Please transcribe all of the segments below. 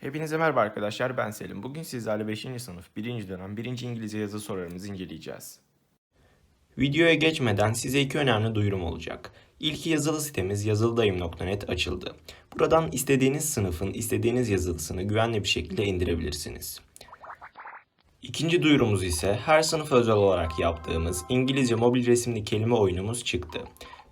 Hepinize merhaba arkadaşlar ben Selim. Bugün sizlerle 5. sınıf 1. dönem 1. İngilizce yazı sorularımızı inceleyeceğiz. Videoya geçmeden size iki önemli duyurum olacak. İlk yazılı sitemiz yazılıdayım.net açıldı. Buradan istediğiniz sınıfın istediğiniz yazılısını güvenli bir şekilde indirebilirsiniz. İkinci duyurumuz ise her sınıf özel olarak yaptığımız İngilizce mobil resimli kelime oyunumuz çıktı.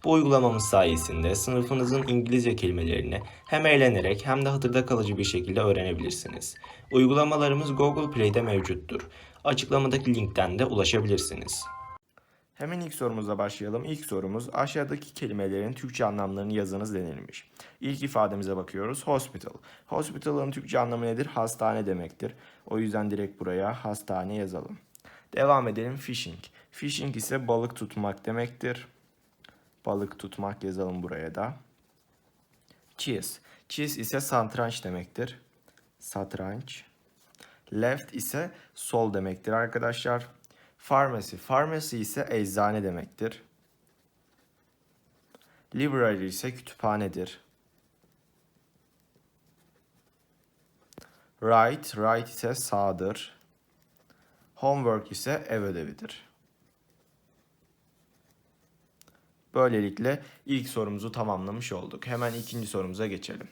Bu uygulamamız sayesinde sınıfınızın İngilizce kelimelerini hem eğlenerek hem de hatırda kalıcı bir şekilde öğrenebilirsiniz. Uygulamalarımız Google Play'de mevcuttur. Açıklamadaki linkten de ulaşabilirsiniz. Hemen ilk sorumuzla başlayalım. İlk sorumuz aşağıdaki kelimelerin Türkçe anlamlarını yazınız denilmiş. İlk ifademize bakıyoruz. Hospital. Hospital'ın Türkçe anlamı nedir? Hastane demektir. O yüzden direkt buraya hastane yazalım. Devam edelim. Fishing. Fishing ise balık tutmak demektir. Balık tutmak yazalım buraya da. Chess. Chess ise satranç demektir. Satranç. Left ise sol demektir arkadaşlar. Pharmacy. Pharmacy ise eczane demektir. Library ise kütüphanedir. Right. Right ise sağdır. Homework ise ev ödevidir. Böylelikle ilk sorumuzu tamamlamış olduk. Hemen ikinci sorumuza geçelim.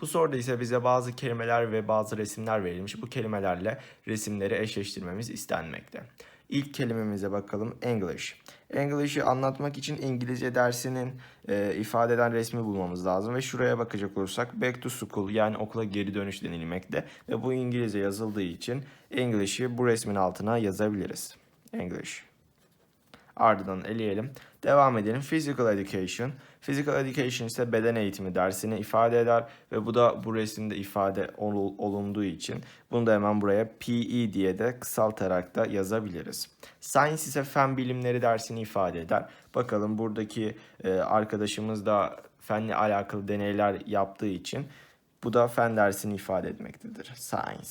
Bu soruda ise bize bazı kelimeler ve bazı resimler verilmiş. Bu kelimelerle resimleri eşleştirmemiz istenmekte. İlk kelimemize bakalım English. English'i anlatmak için İngilizce dersinin e, ifade eden resmi bulmamız lazım. Ve şuraya bakacak olursak back to school yani okula geri dönüş denilmekte. Ve bu İngilizce yazıldığı için English'i bu resmin altına yazabiliriz. English. Ardından eleyelim. Devam edelim. Physical Education. Physical Education ise beden eğitimi dersini ifade eder ve bu da bu resimde ifade ol- olunduğu için bunu da hemen buraya PE diye de kısaltarak da yazabiliriz. Science ise fen bilimleri dersini ifade eder. Bakalım buradaki e, arkadaşımız da fenle alakalı deneyler yaptığı için bu da fen dersini ifade etmektedir. Science.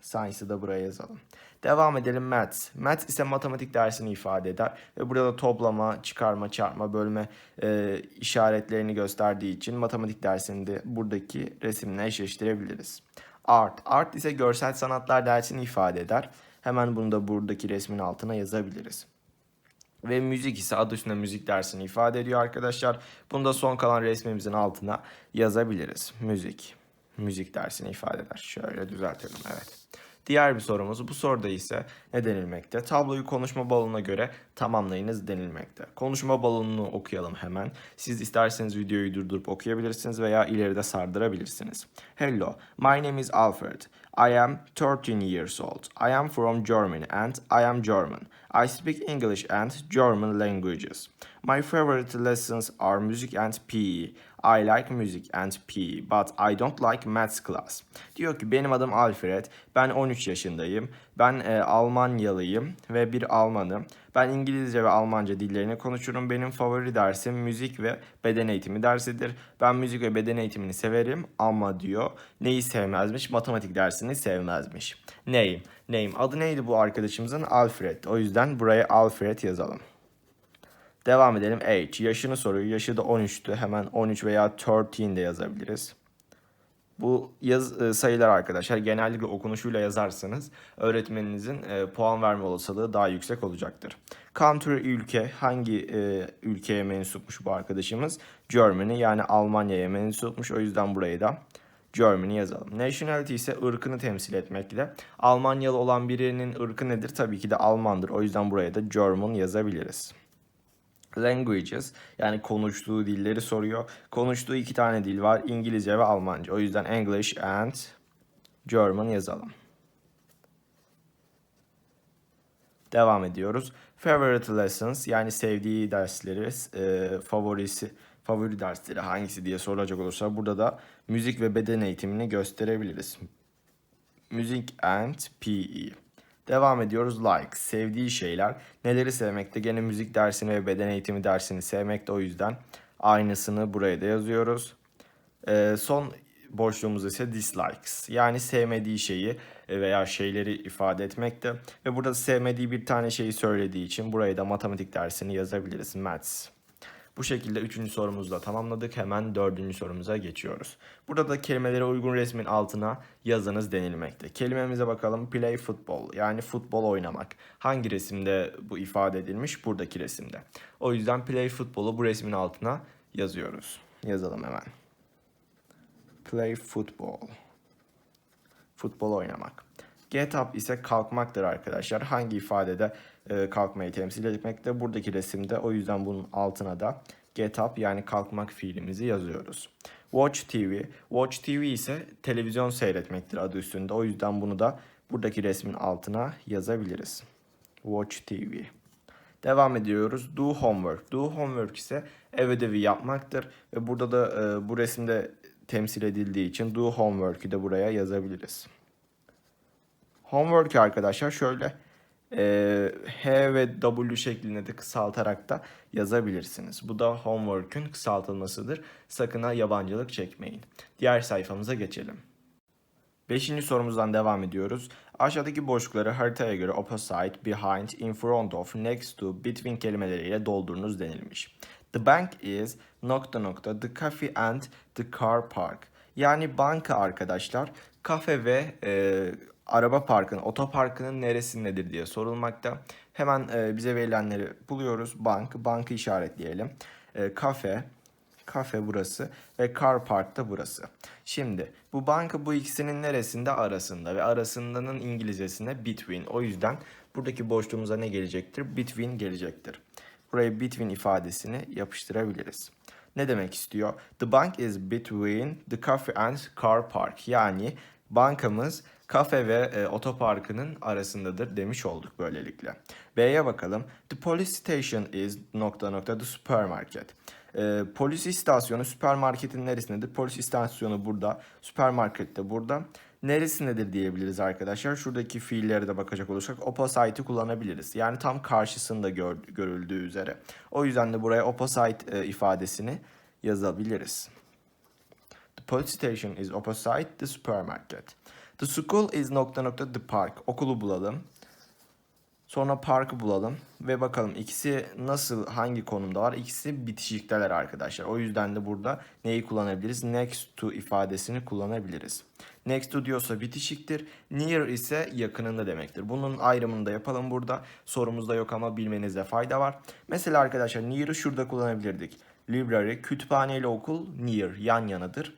Science'ı da buraya yazalım. Devam edelim Maths. Maths ise matematik dersini ifade eder ve burada toplama, çıkarma, çarpma, bölme e, işaretlerini gösterdiği için matematik dersini de buradaki resimle eşleştirebiliriz. Art. Art ise görsel sanatlar dersini ifade eder. Hemen bunu da buradaki resmin altına yazabiliriz. Ve müzik ise adı üstünde müzik dersini ifade ediyor arkadaşlar. Bunu da son kalan resmimizin altına yazabiliriz. Müzik. Müzik dersini ifade eder. Şöyle düzeltelim evet. Diğer bir sorumuz bu soruda ise ne denilmekte? Tabloyu konuşma balonuna göre tamamlayınız denilmekte. Konuşma balonunu okuyalım hemen. Siz isterseniz videoyu durdurup okuyabilirsiniz veya ileride sardırabilirsiniz. Hello, my name is Alfred. I am 13 years old. I am from Germany and I am German. I speak English and German languages. My favorite lessons are music and PE. I like music and PE, but I don't like maths class. Diyor ki benim adım Alfred, ben 13 yaşındayım, ben e, Almanyalıyım ve bir Almanım. Ben İngilizce ve Almanca dillerini konuşurum. Benim favori dersim müzik ve beden eğitimi dersidir. Ben müzik ve beden eğitimini severim ama diyor neyi sevmezmiş? Matematik dersini sevmezmiş. Name, name. Adı neydi bu arkadaşımızın? Alfred. O yüzden buraya Alfred yazalım. Devam edelim. Age. Yaşını soruyor. Yaşı da 13'tü. Hemen 13 veya 13 de yazabiliriz. Bu yaz e, sayılar arkadaşlar genellikle okunuşuyla yazarsanız öğretmeninizin e, puan verme olasılığı daha yüksek olacaktır. Country ülke hangi e, ülkeye mensupmuş bu arkadaşımız? Germany yani Almanya'ya mensupmuş. O yüzden burayı da Germany yazalım. Nationality ise ırkını temsil etmekle. Almanyalı olan birinin ırkı nedir? Tabii ki de Almandır. O yüzden buraya da German yazabiliriz languages yani konuştuğu dilleri soruyor. Konuştuğu iki tane dil var. İngilizce ve Almanca. O yüzden English and German yazalım. Devam ediyoruz. Favorite lessons yani sevdiği dersleri, e, favorisi, favori dersleri hangisi diye sorulacak olursa burada da müzik ve beden eğitimini gösterebiliriz. Müzik and PE. Devam ediyoruz. Like. Sevdiği şeyler. Neleri sevmekte? Gene müzik dersini ve beden eğitimi dersini sevmekte. O yüzden aynısını buraya da yazıyoruz. Ee, son boşluğumuz ise dislikes. Yani sevmediği şeyi veya şeyleri ifade etmekte. Ve burada sevmediği bir tane şeyi söylediği için buraya da matematik dersini yazabiliriz. Maths. Bu şekilde üçüncü sorumuzu da tamamladık. Hemen dördüncü sorumuza geçiyoruz. Burada da kelimelere uygun resmin altına yazınız denilmekte. Kelimemize bakalım. Play football yani futbol oynamak. Hangi resimde bu ifade edilmiş? Buradaki resimde. O yüzden play football'u bu resmin altına yazıyoruz. Yazalım hemen. Play football. Futbol oynamak. Get up ise kalkmaktır arkadaşlar. Hangi ifadede e, kalkmayı temsil etmekte? Buradaki resimde. O yüzden bunun altına da get up yani kalkmak fiilimizi yazıyoruz. Watch TV. Watch TV ise televizyon seyretmektir adı üstünde. O yüzden bunu da buradaki resmin altına yazabiliriz. Watch TV. Devam ediyoruz. Do homework. Do homework ise ev ödevi yapmaktır. Ve burada da e, bu resimde temsil edildiği için do homework'ü de buraya yazabiliriz. Homework arkadaşlar şöyle e, H ve W şeklinde de kısaltarak da yazabilirsiniz. Bu da homework'ün kısaltılmasıdır. Sakın ha yabancılık çekmeyin. Diğer sayfamıza geçelim. Beşinci sorumuzdan devam ediyoruz. Aşağıdaki boşlukları haritaya göre opposite, behind, in front of, next to, between kelimeleriyle doldurunuz denilmiş. The bank is nokta nokta the cafe and the car park. Yani banka arkadaşlar kafe ve e, araba parkının, otoparkının neresindedir diye sorulmakta. Hemen e, bize verilenleri buluyoruz. Bank, bankı işaretleyelim. E, kafe, kafe burası ve car park da burası. Şimdi bu banka bu ikisinin neresinde arasında ve arasındanın İngilizcesinde between. O yüzden buradaki boşluğumuza ne gelecektir? Between gelecektir. Buraya between ifadesini yapıştırabiliriz. Ne demek istiyor? The bank is between the cafe and car park. Yani bankamız kafe ve e, otoparkının arasındadır demiş olduk böylelikle. B'ye bakalım. The police station is nokta nokta the supermarket. E, polis istasyonu süpermarketin neresindedir? Polis istasyonu burada, süpermarket de burada. Neresindedir diyebiliriz arkadaşlar. Şuradaki fiillere de bakacak olursak opposite'i kullanabiliriz. Yani tam karşısında gör, görüldüğü üzere. O yüzden de buraya opposite e, ifadesini yazabiliriz. The police station is opposite the supermarket. The school is nokta nokta the park. Okulu bulalım. Sonra parkı bulalım ve bakalım ikisi nasıl hangi konumda var? İkisi bitişikteler arkadaşlar. O yüzden de burada neyi kullanabiliriz? Next to ifadesini kullanabiliriz. Next to diyorsa bitişiktir. Near ise yakınında demektir. Bunun ayrımını da yapalım burada. Sorumuzda yok ama bilmenizde fayda var. Mesela arkadaşlar near'ı şurada kullanabilirdik. Library, kütüphane ile okul near, yan yanadır.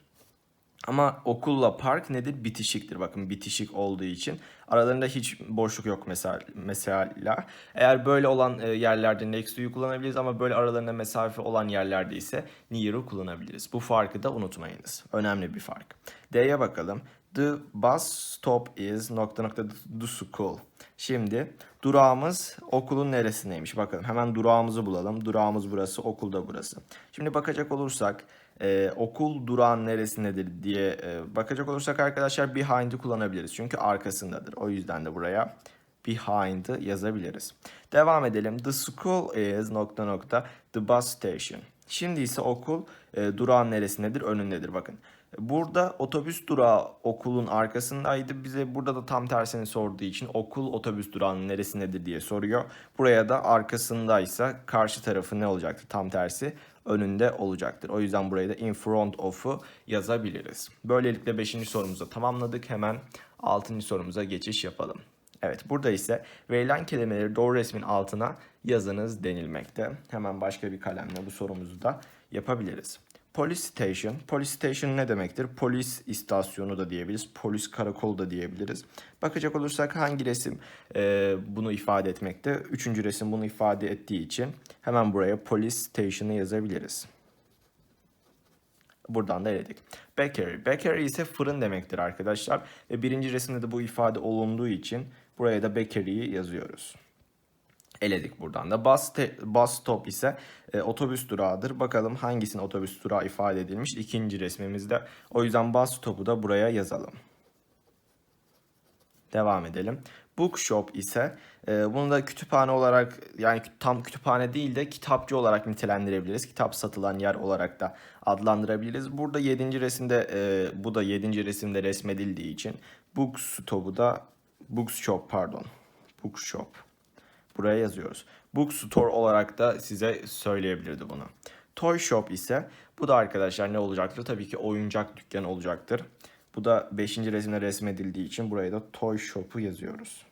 Ama okulla park nedir? Bitişiktir. Bakın bitişik olduğu için. Aralarında hiç boşluk yok mesela. mesela. Eğer böyle olan e, yerlerde next kullanabiliriz ama böyle aralarında mesafe olan yerlerde ise near'ı kullanabiliriz. Bu farkı da unutmayınız. Önemli bir fark. D'ye bakalım. The bus stop is nokta nokta the school. Şimdi durağımız okulun neresindeymiş? Bakalım hemen durağımızı bulalım. Durağımız burası, okul da burası. Şimdi bakacak olursak e, okul durağın neresindedir diye e, bakacak olursak arkadaşlar behind'i kullanabiliriz. Çünkü arkasındadır. O yüzden de buraya behind'ı yazabiliriz. Devam edelim. The school is nokta nokta the bus station. Şimdi ise okul e, durağın neresindedir? Önündedir bakın. Burada otobüs durağı okulun arkasındaydı. Bize burada da tam tersini sorduğu için okul otobüs durağının neresindedir diye soruyor. Buraya da arkasındaysa karşı tarafı ne olacaktır? Tam tersi önünde olacaktır. O yüzden buraya da in front of'u yazabiliriz. Böylelikle 5. sorumuzu tamamladık. Hemen 6. sorumuza geçiş yapalım. Evet burada ise verilen kelimeleri doğru resmin altına yazınız denilmekte. Hemen başka bir kalemle bu sorumuzu da yapabiliriz. Police station. Police station ne demektir? Polis istasyonu da diyebiliriz. Polis karakolu da diyebiliriz. Bakacak olursak hangi resim e, bunu ifade etmekte? Üçüncü resim bunu ifade ettiği için hemen buraya police station'ı yazabiliriz. Buradan da eledik. Bakery. Bakery ise fırın demektir arkadaşlar. Ve birinci resimde de bu ifade olunduğu için buraya da bakery'yi yazıyoruz. Eledik buradan da. Bus, bus stop ise e, otobüs durağıdır. Bakalım hangisinin otobüs durağı ifade edilmiş ikinci resmimizde. O yüzden bus stop'u da buraya yazalım. Devam edelim. Bookshop ise e, bunu da kütüphane olarak yani tam kütüphane değil de kitapçı olarak nitelendirebiliriz. Kitap satılan yer olarak da adlandırabiliriz. Burada 7. resimde e, bu da 7. resimde resmedildiği için bookstop'u da bookshop pardon. Bookshop buraya yazıyoruz. Bookstore olarak da size söyleyebilirdi bunu. Toy shop ise bu da arkadaşlar ne olacaktır? Tabii ki oyuncak dükkanı olacaktır. Bu da 5. resimde resmedildiği için buraya da toy shop'u yazıyoruz.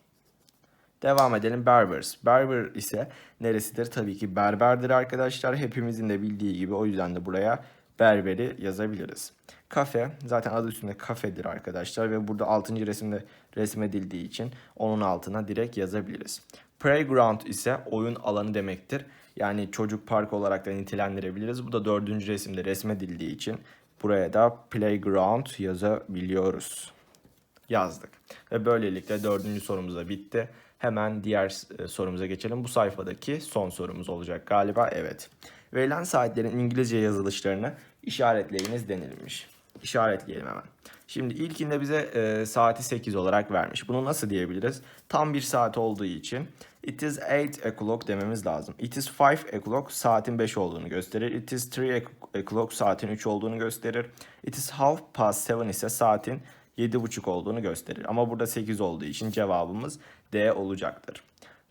Devam edelim Berbers. Berber ise neresidir? Tabii ki berberdir arkadaşlar. Hepimizin de bildiği gibi o yüzden de buraya berberi yazabiliriz. Kafe zaten adı üstünde kafedir arkadaşlar ve burada 6. resimde resmedildiği için onun altına direkt yazabiliriz. Playground ise oyun alanı demektir. Yani çocuk park olarak da nitelendirebiliriz. Bu da 4. resimde resmedildiği için buraya da playground yazabiliyoruz yazdık. Ve böylelikle dördüncü sorumuz da bitti. Hemen diğer e, sorumuza geçelim. Bu sayfadaki son sorumuz olacak galiba. Evet. Verilen saatlerin İngilizce yazılışlarını işaretleyiniz denilmiş. İşaretleyelim hemen. Şimdi ilkinde bize e, saati 8 olarak vermiş. Bunu nasıl diyebiliriz? Tam bir saat olduğu için it is 8 o'clock dememiz lazım. It is 5 o'clock saatin 5 olduğunu gösterir. It is 3 o'clock saatin 3 olduğunu gösterir. It is half past 7 ise saatin 7.30 olduğunu gösterir. Ama burada 8 olduğu için cevabımız D olacaktır.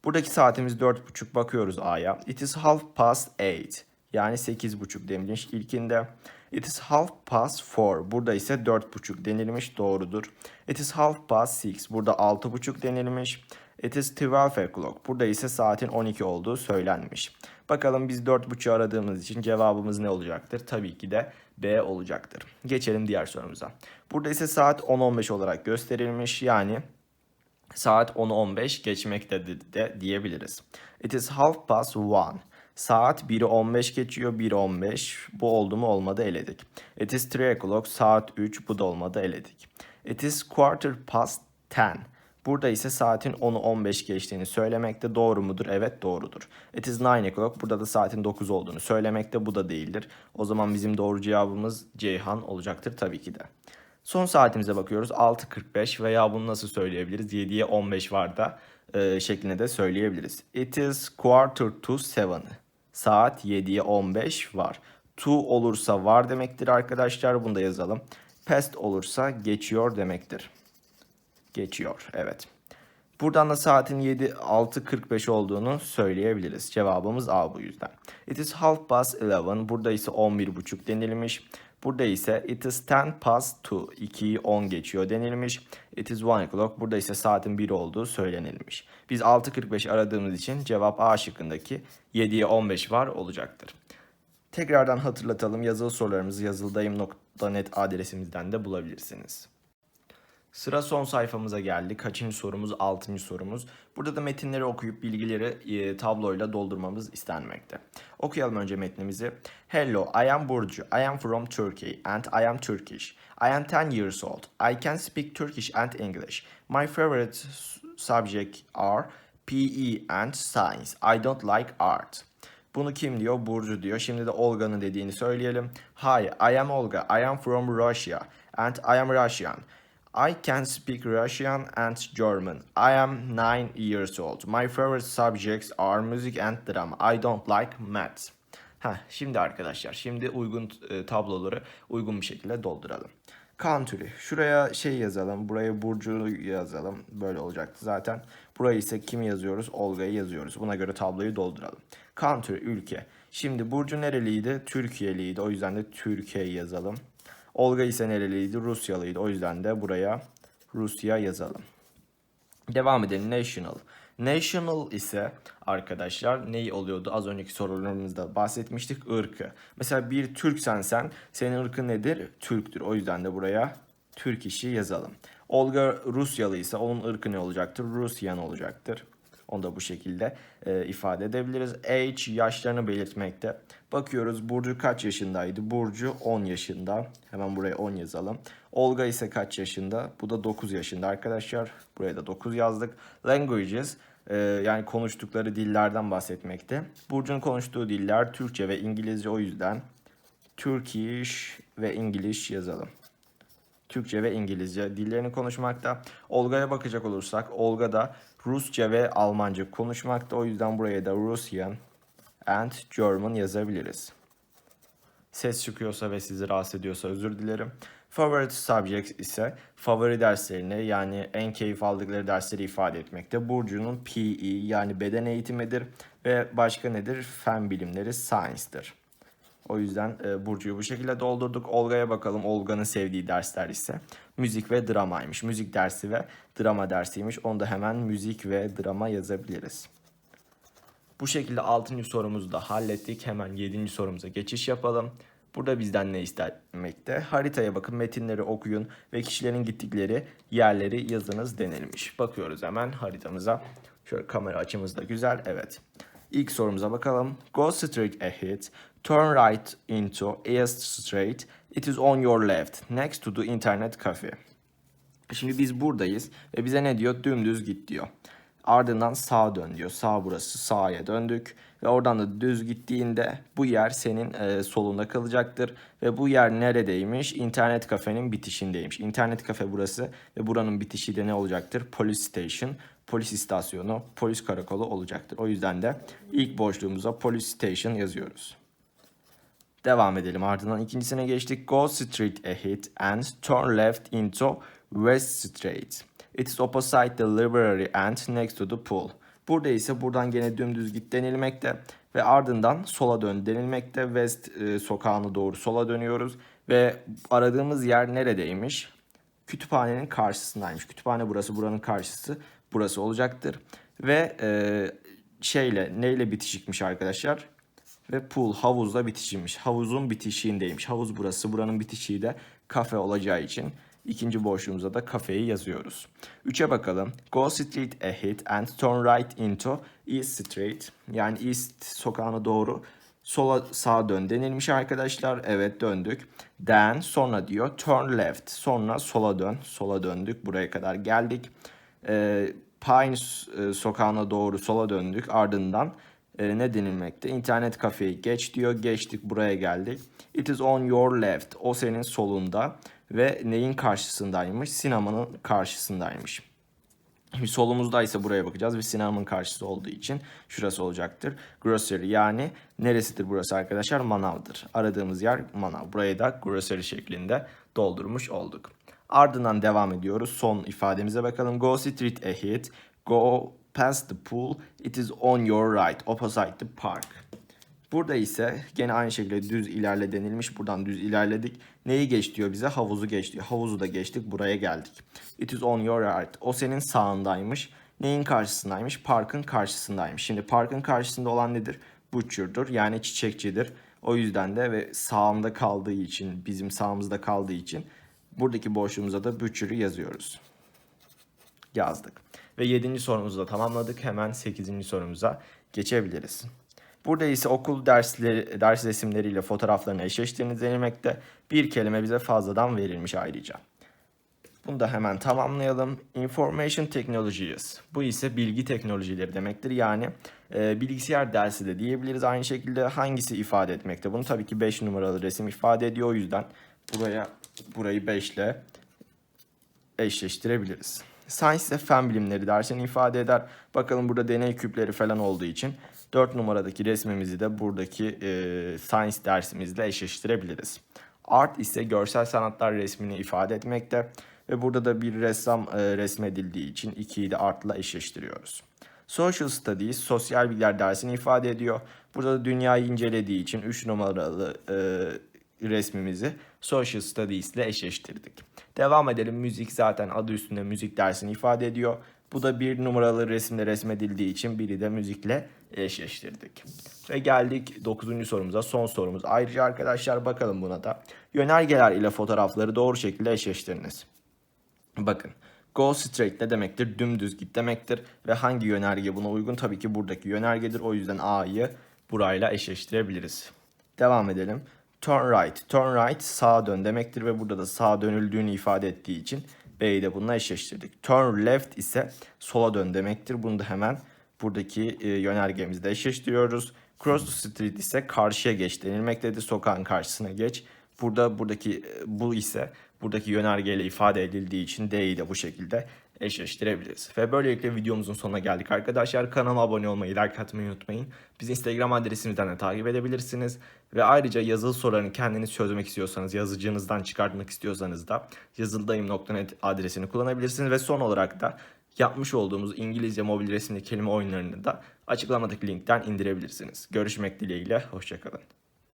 Buradaki saatimiz 4.30 bakıyoruz A'ya. It is half past 8 yani 8.30 denilmiş ilkinde. It is half past 4 burada ise 4.30 denilmiş doğrudur. It is half past 6 burada 6.30 denilmiş. It is 12 o'clock burada ise saatin 12 olduğu söylenmiş. Bakalım biz 4.30 aradığımız için cevabımız ne olacaktır? Tabii ki de B olacaktır. Geçelim diğer sorumuza. Burada ise saat 10.15 olarak gösterilmiş. Yani saat 10'u 15 geçmektedir de diyebiliriz. It is half past one. Saat 1'i 15 geçiyor. 1'i 15. Bu oldu mu olmadı eledik. It is 3 o'clock. Saat 3. Bu da olmadı eledik. It is quarter past 10. Burada ise saatin 10'u 15 geçtiğini söylemekte doğru mudur? Evet doğrudur. It is 9 o'clock. Burada da saatin 9 olduğunu söylemekte bu da değildir. O zaman bizim doğru cevabımız Ceyhan olacaktır tabii ki de. Son saatimize bakıyoruz. 6.45 veya bunu nasıl söyleyebiliriz? 7'ye 15 var da e, şeklinde de söyleyebiliriz. It is quarter to 7. Saat 7'ye 15 var. To olursa var demektir arkadaşlar. Bunu da yazalım. Past olursa geçiyor demektir. Geçiyor. Evet. Buradan da saatin 7 6.45 olduğunu söyleyebiliriz. Cevabımız A bu yüzden. It is half past 11. Burada ise 11.30 denilmiş. Burada ise it is 10 past 2. 2'yi 10 geçiyor denilmiş. It is 1 o'clock. Burada ise saatin 1 olduğu söylenilmiş. Biz 6.45 aradığımız için cevap A şıkkındaki 7'ye 15 var olacaktır. Tekrardan hatırlatalım. Yazılı sorularımızı yazıldayım.net adresimizden de bulabilirsiniz. Sıra son sayfamıza geldi. Kaçıncı sorumuz? Altıncı sorumuz. Burada da metinleri okuyup bilgileri e, tabloyla doldurmamız istenmekte. Okuyalım önce metnimizi. Hello, I am Burcu. I am from Turkey and I am Turkish. I am 10 years old. I can speak Turkish and English. My favorite subject are PE and science. I don't like art. Bunu kim diyor? Burcu diyor. Şimdi de Olga'nın dediğini söyleyelim. Hi, I am Olga. I am from Russia and I am Russian. I can speak Russian and German. I am 9 years old. My favorite subjects are music and drama. I don't like maths. Heh, şimdi arkadaşlar, şimdi uygun e, tabloları uygun bir şekilde dolduralım. Country. Şuraya şey yazalım. Buraya Burcu yazalım. Böyle olacaktı zaten. Burayı ise kim yazıyoruz? Olga'yı yazıyoruz. Buna göre tabloyu dolduralım. Country, ülke. Şimdi Burcu nereliydi? Türkiye'liydi. O yüzden de Türkiye yazalım. Olga ise nereliydi? Rusyalıydı. O yüzden de buraya Rusya yazalım. Devam edelim. National. National ise arkadaşlar neyi oluyordu? Az önceki sorularımızda bahsetmiştik. ırkı. Mesela bir Türksen sen, senin ırkın nedir? Türktür. O yüzden de buraya Türk işi yazalım. Olga Rusyalıysa onun ırkı ne olacaktır? Rusyan olacaktır. Onu da bu şekilde e, ifade edebiliriz. Age yaşlarını belirtmekte. Bakıyoruz Burcu kaç yaşındaydı? Burcu 10 yaşında. Hemen buraya 10 yazalım. Olga ise kaç yaşında? Bu da 9 yaşında arkadaşlar. Buraya da 9 yazdık. Languages e, yani konuştukları dillerden bahsetmekte. Burcu'nun konuştuğu diller Türkçe ve İngilizce o yüzden Turkish ve İngiliz yazalım. Türkçe ve İngilizce dillerini konuşmakta. Olga'ya bakacak olursak Olga da Rusça ve Almanca konuşmakta. O yüzden buraya da Russian and German yazabiliriz. Ses çıkıyorsa ve sizi rahatsız ediyorsa özür dilerim. Favorite subject ise favori derslerini yani en keyif aldıkları dersleri ifade etmekte. Burcu'nun PE yani beden eğitimidir ve başka nedir? Fen bilimleri science'dır. O yüzden e, Burcu'yu bu şekilde doldurduk. Olga'ya bakalım. Olga'nın sevdiği dersler ise müzik ve dramaymış. Müzik dersi ve drama dersiymiş. Onu da hemen müzik ve drama yazabiliriz. Bu şekilde 6. sorumuzu da hallettik. Hemen 7. sorumuza geçiş yapalım. Burada bizden ne istenmekte? Haritaya bakın, metinleri okuyun ve kişilerin gittikleri yerleri yazınız denilmiş. Bakıyoruz hemen haritamıza. Şöyle kamera açımız da güzel. Evet. İlk sorumuza bakalım. Go straight ahead. Turn right into East Street. It is on your left, next to the internet cafe. Şimdi biz buradayız ve bize ne diyor? Dümdüz git diyor. Ardından sağa dön diyor. Sağ burası sağa döndük ve oradan da düz gittiğinde bu yer senin e, solunda kalacaktır ve bu yer neredeymiş? İnternet kafenin bitişindeymiş. İnternet kafe burası ve buranın bitişi de ne olacaktır? Police station, polis istasyonu, polis karakolu olacaktır. O yüzden de ilk boşluğumuza police station yazıyoruz. Devam edelim. Ardından ikincisine geçtik. Go straight ahead and turn left into West Street. It is opposite the library and next to the pool. Burada ise buradan gene dümdüz git denilmekte ve ardından sola dön denilmekte. West e, sokağına doğru sola dönüyoruz ve aradığımız yer neredeymiş? Kütüphanenin karşısındaymış. Kütüphane burası, buranın karşısı burası olacaktır. Ve e, şeyle neyle bitişikmiş arkadaşlar? Ve pool havuzla bitişiymiş. Havuzun bitişiğindeymiş. Havuz burası. Buranın bitişiği de kafe olacağı için ikinci boşluğumuza da kafeyi yazıyoruz. 3'e bakalım. Go straight ahead and turn right into East Street. Yani East sokağına doğru sola sağa dön denilmiş arkadaşlar. Evet döndük. Then sonra diyor turn left. Sonra sola dön. Sola döndük. Buraya kadar geldik. Ee, Pine e, sokağına doğru sola döndük. Ardından e, ne denilmekte? İnternet kafeyi geç diyor. Geçtik buraya geldik. It is on your left. O senin solunda ve neyin karşısındaymış? Sinemanın karşısındaymış. Şimdi solumuzda ise buraya bakacağız ve sinemanın karşısı olduğu için şurası olacaktır. Grocery yani neresidir burası arkadaşlar? Manavdır. Aradığımız yer manav. Burayı da grocery şeklinde doldurmuş olduk. Ardından devam ediyoruz. Son ifademize bakalım. Go straight ahead. Go past the pool. It is on your right. Opposite the park. Burada ise gene aynı şekilde düz ilerle denilmiş. Buradan düz ilerledik. Neyi geç diyor bize? Havuzu geç diyor. Havuzu da geçtik. Buraya geldik. It is on your right. O senin sağındaymış. Neyin karşısındaymış? Parkın karşısındaymış. Şimdi parkın karşısında olan nedir? Butcher'dur. Yani çiçekçidir. O yüzden de ve sağında kaldığı için, bizim sağımızda kaldığı için buradaki boşluğumuza da Butcher'ı yazıyoruz. Yazdık. Ve 7. sorumuzu da tamamladık. Hemen 8. sorumuza geçebiliriz. Burada ise okul dersleri, ders resimleriyle fotoğraflarını eşleştirdiğini denilmekte. Bir kelime bize fazladan verilmiş ayrıca. Bunu da hemen tamamlayalım. Information Technologies. Bu ise bilgi teknolojileri demektir. Yani e, bilgisayar dersi de diyebiliriz. Aynı şekilde hangisi ifade etmekte? Bunu tabii ki 5 numaralı resim ifade ediyor. O yüzden buraya burayı 5 ile eşleştirebiliriz. Science ise fen bilimleri dersini ifade eder. Bakalım burada deney küpleri falan olduğu için 4 numaradaki resmimizi de buradaki e, science dersimizle eşleştirebiliriz. Art ise görsel sanatlar resmini ifade etmekte ve burada da bir ressam e, resmedildiği için 2'yi de artla eşleştiriyoruz. Social Studies sosyal bilgiler dersini ifade ediyor. Burada da dünyayı incelediği için 3 numaralı e, resmimizi Social Studies ile eşleştirdik. Devam edelim. Müzik zaten adı üstünde müzik dersini ifade ediyor. Bu da bir numaralı resimde resmedildiği için biri de müzikle eşleştirdik. Ve geldik 9. sorumuza. Son sorumuz. Ayrıca arkadaşlar bakalım buna da. Yönergeler ile fotoğrafları doğru şekilde eşleştiriniz. Bakın. Go straight ne demektir? Dümdüz git demektir. Ve hangi yönerge buna uygun? Tabii ki buradaki yönergedir. O yüzden A'yı burayla eşleştirebiliriz. Devam edelim. Turn right. Turn right sağa dön demektir ve burada da sağa dönüldüğünü ifade ettiği için B'yi de bununla eşleştirdik. Turn left ise sola dön demektir. Bunu da hemen buradaki e, yönergemizde eşleştiriyoruz. Cross the street ise karşıya geç denilmektedir. Sokağın karşısına geç. Burada buradaki e, bu ise buradaki yönergeyle ifade edildiği için D'yi de bu şekilde eşleştirebiliriz. Ve böylelikle videomuzun sonuna geldik arkadaşlar. Kanala abone olmayı, like atmayı unutmayın. Bizi Instagram adresimizden de takip edebilirsiniz. Ve ayrıca yazılı sorularını kendiniz çözmek istiyorsanız, yazıcınızdan çıkartmak istiyorsanız da yazılıdayım.net adresini kullanabilirsiniz. Ve son olarak da yapmış olduğumuz İngilizce mobil resimli kelime oyunlarını da açıklamadaki linkten indirebilirsiniz. Görüşmek dileğiyle, hoşçakalın.